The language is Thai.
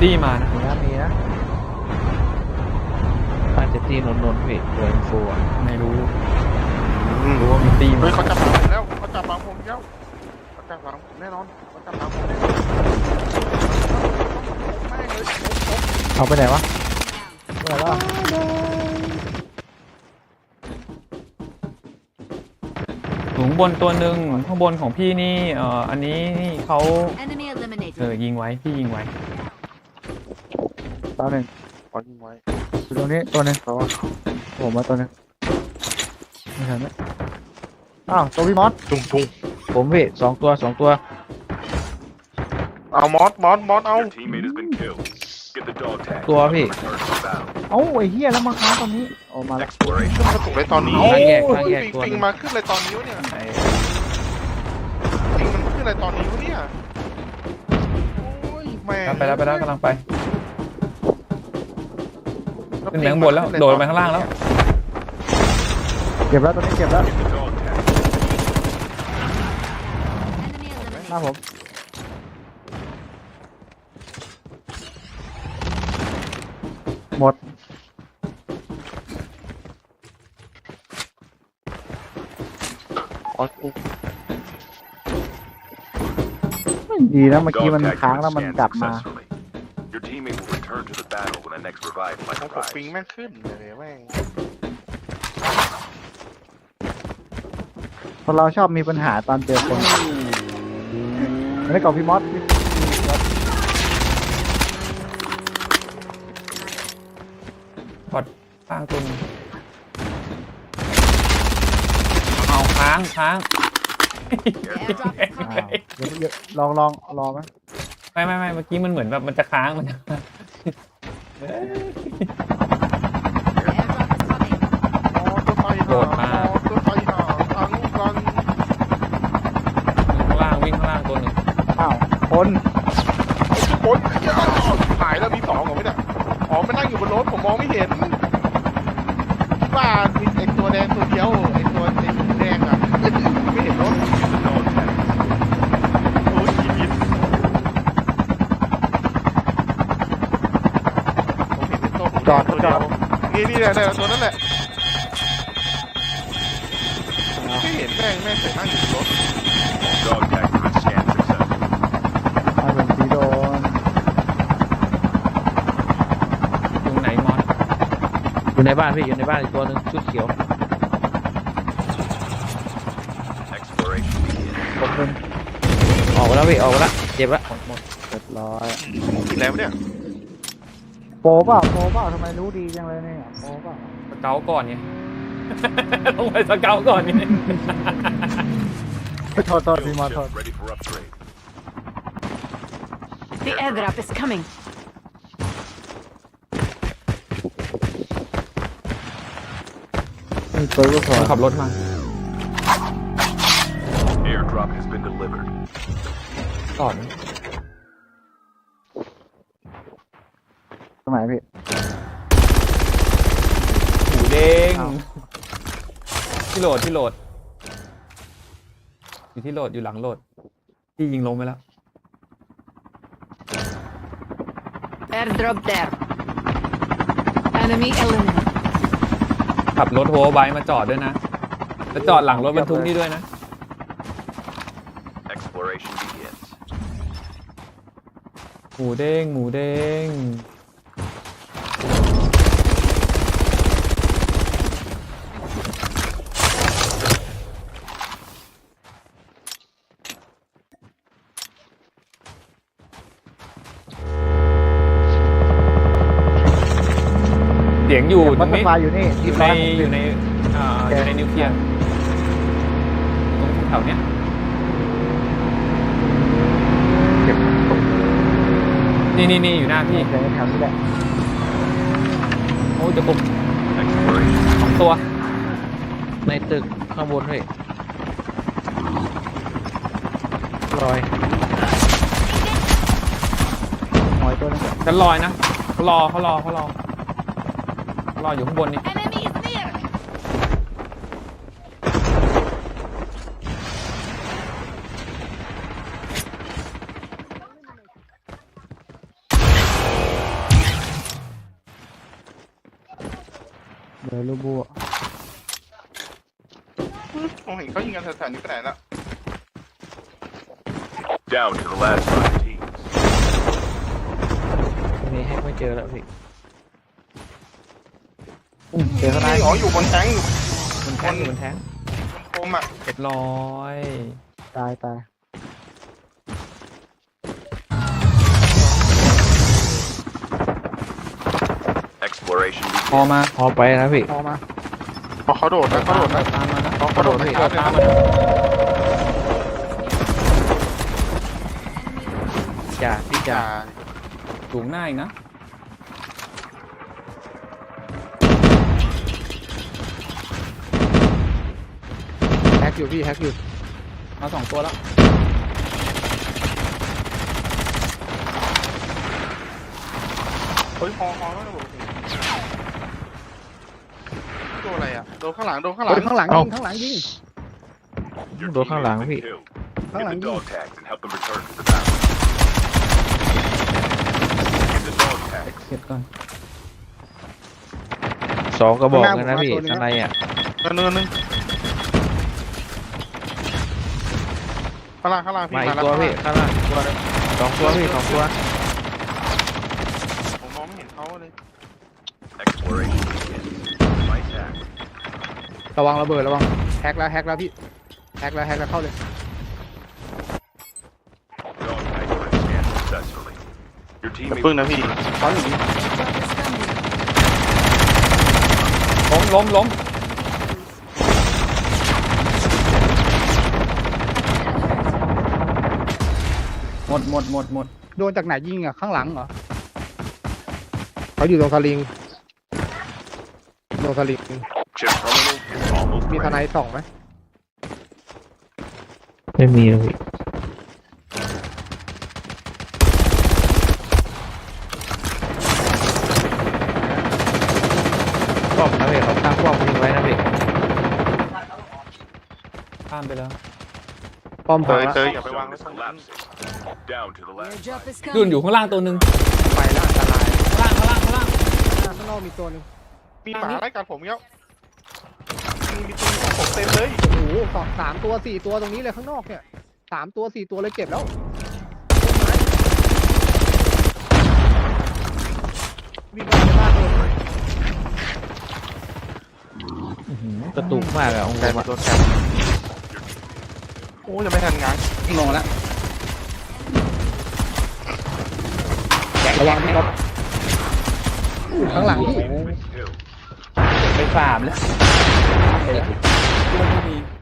ตี้มานะมีนะมีนะบ้านเซฟตี้นนนนพี่เรืออินฟอะไม่รู้รู้ว่ามีตี้เฮ้มายเขาจับปังผมแล้วเขาจับหลังผมแล้วเขาจับหลังผมแน่นอนเขาจับหลังผมแน่นอนเอาไปไหนวะไปไหนแล้วสูงบนตัวหนึ่งข้างบนของพี่นี่เอ่ออันนี้นี่เขาเออยิงไว้พี่ยิงไว้ ตัวหนึ่งขอยิงไว้อยู่ตรงนี้ตัวหนึ่งเพราะว่าผมมาตัวหนึ่งไม่ทันไหมอ้าวตัวพี่มอสจุงจุงผมพี่สองตัวสองตัวเอามอสมอสมอสเอา Your teammate has been killed. Get the dog tag. ตัวพี่ Return to the battle. เอ้าไอ้เหี้ยแล้วมาค้างตรงนี้โอ้มาแล้ว Exploration. ขึ้นกระตุกเลยตอนนี้ข้างแยกโอ้ข้างแยกปิงตัว ปิงหนึ่งมาขึ้นเลยตอนนี้วะเนี่ยไอ้ปิงมันขึ้นเลยตอนนี้วะเนี่ยโอ้ยแม่ง ไปแล้วไปแล้วกำลังไป ขึ้นไปข้างบนแล้ว โดดลงไปข้างล่างแล้ว เก็บแล้วตัวนี้เก็บแล้ว Get the dog tag. Enemy หน้า eliminated. ผม หมดอ๋อกูดีนะเมื่อกี้ Dog มัน tag ค้าง has แล้วมัน scanned กลับมา successfully. Your teammate will return to the battle when the next revive ข flight องผมปิง arrives. แม่งขึ้นเลยแม่งคนเราชอบมีปัญหาตอนเจอคนไม่ได้กล่องพี่มอสพี่พอดค้างตัวหนึงเอาค้างค้าง The airdrop is อ้าว coming. เดี๋ยวเดี๋ยวลองลองรอไหม ไม่ไม่ไม่เมื่อกี้มันเหมือนแบบมันจะค้างมันจะ The airdrop is coming. อ๋อตัวไฟโดดมาอ๋อตัวไฟหาทางกันข้างล่างวิ่งข้างล่างตัวหนึ่งอ้าวคนโอ๊ยหายแล้วมีสองเหรอไม่เนี่ยอ๋อมันนั่งอยู่บนรถผมมองไม่เห็นว่ามีไอตัวแดงตัวเดียวไอตัวไอสีแดงอะไม่เห็นรถ Get the dog tag. โอ้ยชีวิตผม เห็นเป็นตัวผมแดงตัวเดียวนี่นี่แหละเนี่ยตัวนั้นแหละไม่เห็นแม่งแม่งใส่นั่งอยู่รถ Dog tag have been scanned successfully. อาเป็นสีโดนตรงไหนมอสอยู่ในบ้านพี่อยู่ในบ้านอีกตัวหนึ่งชุดเขียว Exploration begins. ผมเป็นออกแล้วพี่ออกแล้วเจ็บแล้วหมดหมดเรียบร้อยกินแล้วเนี่ย ปรเปล่าโปรเปล่าทำไมรู้ดีจังเลยเนี่ยโปรเปล่าสเกาต์ก่อนไงต้องไปสเกาต์ก่อนไง โทษโทษพี่มอส Shield โทษ ship ready for upgrade. The airdrop is coming. มีปืนก็พอขับรถมา Airdrop has been delivered. ก่อน ตรงไหนพี่หมูเด้งอ้าว ที่โหลดที่โหลดอยู่ที่โหลดอยู่หลังโหลดที่ยิงลงไปแล้ว Airdrop there. Enemy eliminated. ขับรถโฮไบค์มาจอดด้วยนะแล้วจอดหลังรถบรรทุกนี่ด้วยนะ Exploration begins. หมูเด้งหมูเด้ง เสียงอยู่ตมัรตงเตอนี้ร์ไฟอยู่นี่อยู่ในอยู่ในอ่าอยู่ในนิวเคลียร์ตรงแถวเนี้ยเก็บนี่นี่นี่อยู่หน้าพี่เก็บแถวนี้แหละโอ้ยจะบุก Exploration. สองตัว ในตึกข้างบนพี่ลอยหอยตัวนึงฉันลอยนะเขารอเขารอเขารอเขา รออยู่ข้างบนนี่มาลูกบัวผมเห็นเขายิงกันแถวๆนี้ไปไหนละ Down to the last five teams. นี่แฮกไม่เจอแล้วพี่ เจอเขาได้นี่อ๋ออยู่บนแทงอยู่มันแท้งอยู่มันแท้งโคมอะเรียบร้อยตายตาย Exploration พอ begins. มาพอไปนะพี่พอมาพอเขาโดดนะเขาโดดนะตามมานะเขาเขาโดดนะเดี๋ยวตามมานะจ่าพี่จ่าจ่าสูงหน้าอีกนะ อยู่พี่แฮกอยู่มาสองตัวแล้วเฮ้ยฮอฮอแล้วนะผมโดนอะไรอะโดนข้างหลังโดนข้างหลังโอ้ยข้างหลังยิงข้างหลังยิง Your Đồ kháng teammate lãng has been bị- killed. kháng Get lãng the gì? dog tags and help them return to the battle. Get the dog tags. เก็บก่อน สองกระบอกข้างหเลน้ายนะพี่ผมมาตัวหนึ่งข้างในอะ เนินเนินหนึง ข้างล่างข้างล่างพี่มาอีกแล้วตัวข้างพี่ล่างข้างล่างตัวหนึงสองตัวพี่สองตัวผมมองไม่เห็นเขาเลย Exploration begins. Right tack. ระวังระเบิดระวังแฮกแล้วแฮกแล้วพี่แฮกแล้วแฮกแล้วเข้าเลย Dog tags have been scanned successfully. Your อย่า teammate พึ่งนะพี่เขาอยู่นี่ Drop is coming. ล้มล้มล้ม หมดหมดหมดหมดโดนจากไหนยิงอะ ข้างหลังเหรอ เขาอยู่ตรงสลิงตรงสลิง Chip terminal is almost มีท ready. นายส่องไหมไม่มีเลยพี่ป้อมนะพี่เขาตั้งป้อมทิ้งไว้นะพี่ข้ามไปแล้ว ป้อมเตเปิดยละเตยอย่าไปวาง Zone ไว้ is ตรงนั้น collapsing. Down to the last Airdrop five. is ยุ่น coming. อยู่ข้างล่างตัวหนึ่งไปแล้วอันตรายข้างล่างข้างล่างข้างล่าง ข้างนอกมีตัวหนึงมีหมาไล่กัดผมแล้วมีมีตัวของผมเต็มเลยโอ้โหสองสามตัวสี่ตัวตรงนี้เลยข้างนอกเนี่ยสามตัวสี่ตัวเลยเจ็บแล้ววิ่งไปในบ้านเลยกระตุกมากอะองค์แทผนมอะตัวแทนโอ้ยังไม่ทันงานลงแล้ว ระวังพี่ครับข้างหลังพี่ ไปฟาร์มแล้วไม่มี